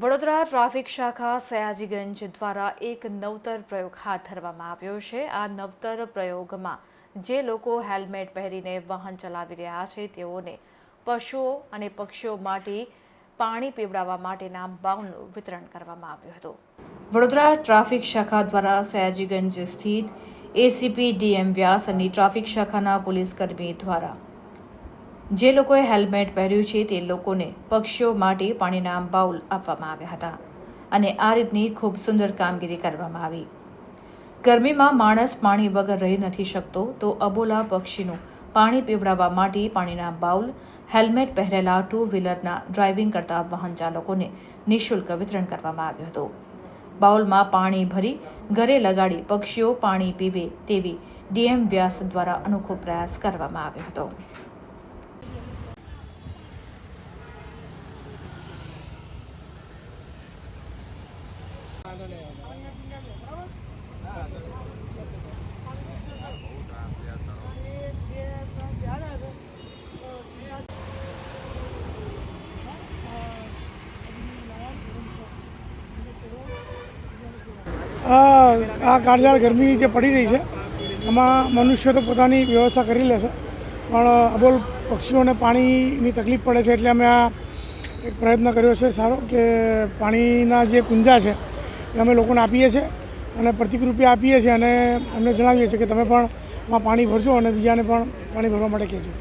Vadodara traffic શાખા સયાજીગંજ દ્વારા એક નવતર પ્રયોગ હાથ ધરવામાં આવ્યો છે. આ નવતર પ્રયોગમાં જે લોકો હેલ્મેટ પહેરીને વાહન ચલાવી રહ્યા છે, તેઓને પશુઓ અને પક્ષીઓ માટે પાણી પીવડાવવા માટેના બાઉલનું વિતરણ કરવામાં આવ્યું હતું. વડોદરા ટ્રાફિક શાખા દ્વારા સયાજીગંજ સ્થિત એસીપી ડીએમ વ્યાસ અને ટ્રાફિક શાખાના પોલીસકર્મી દ્વારા જે લોકોએ હેલ્મેટ પહેર્યું છે તે લોકોને પક્ષીઓ માટે પાણીના બાઉલ આપવામાં આવ્યા હતા અને આ રીતની ખૂબ સુંદર કામગીરી કરવામાં આવી. ગરમીમાં માણસ પાણી વગર રહી નથી શકતો તો અબોલા પક્ષીનું પાણી પીવડાવવા માટે પાણીના બાઉલ, હેલ્મેટ પહેરેલા ટુ વ્હીલરના ડ્રાઇવિંગ કરતા વાહન ચાલકોને નિઃશુલ્ક વિતરણ કરવામાં આવ્યું હતું. બાઉલમાં પાણી ભરી ઘરે લગાડી પક્ષીઓ પાણી પીવે તેવી ડીએમ વ્યાસ દ્વારા અનોખો પ્રયાસ કરવામાં આવ્યો હતો. આ આ કાળઝાળ ગરમી જે પડી રહી છે એમાં મનુષ્ય તો પોતાની વ્યવસ્થા કરી લેશે. પણ અબોલ પક્ષીઓને પાણીની તકલીફ પડે છે એટલે અમે આ એક પ્રયત્ન કર્યો છે સારો કે પાણીના જે કુંજા છે એ અમે લોકોને આપીએ છીએ અને પ્રતિકરૂપે આપીએ છીએ અને અમને જણાવીએ છીએ કે તમે પણ એમાં પાણી ભરજો અને બીજાને પણ પાણી ભરવા માટે કહેજો.